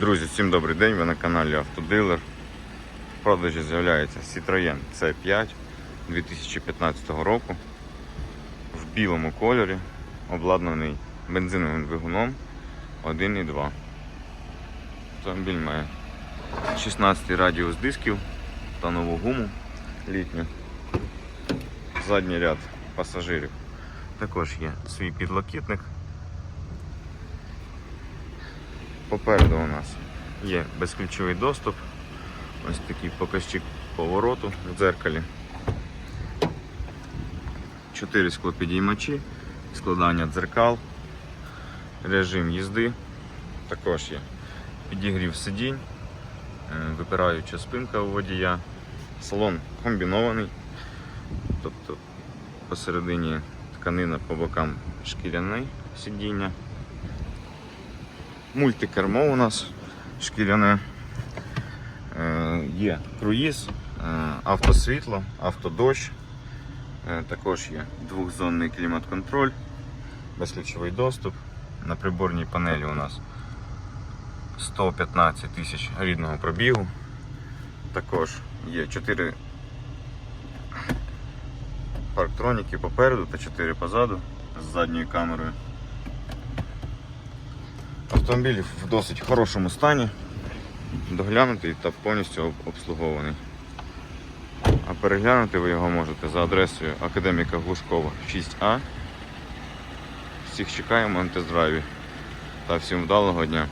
Друзі, всім добрий день. Ви на каналі Автодилер. В продажі з'являється Citroën C5 2015 року в білому кольорі, обладнаний бензиновим двигуном 1.2. Автомобіль має 16 радіус дисків та нову гуму літню. Задній ряд пасажирів. Також є свій підлокітник. Попереду у нас є безключовий доступ. Ось такий показчик повороту в дзеркалі. Чотири склопідіймачі, складання дзеркал, режим їзди. Також є підігрів сидінь, е, випираюча спинка у водія. Салон комбінований, тобто посередині тканина по бокам шкіряне сидіння. Мультикермо у нас шкіряне. Е, Є круїз, е, автосвітло, автодощ. Е, Також є двохзонний клімат-контроль, безключовий доступ. На приборній панелі у нас 115 тисяч рідного пробігу. Також є 4 парктроніки попереду та 4 позаду з задньою камерою. Автомобіль в досить хорошому стані, доглянутий та повністю об- обслугований. А переглянути ви його можете за адресою Академіка Глушкова 6А. Всіх чекаємо на тест-драйві та всім вдалого дня.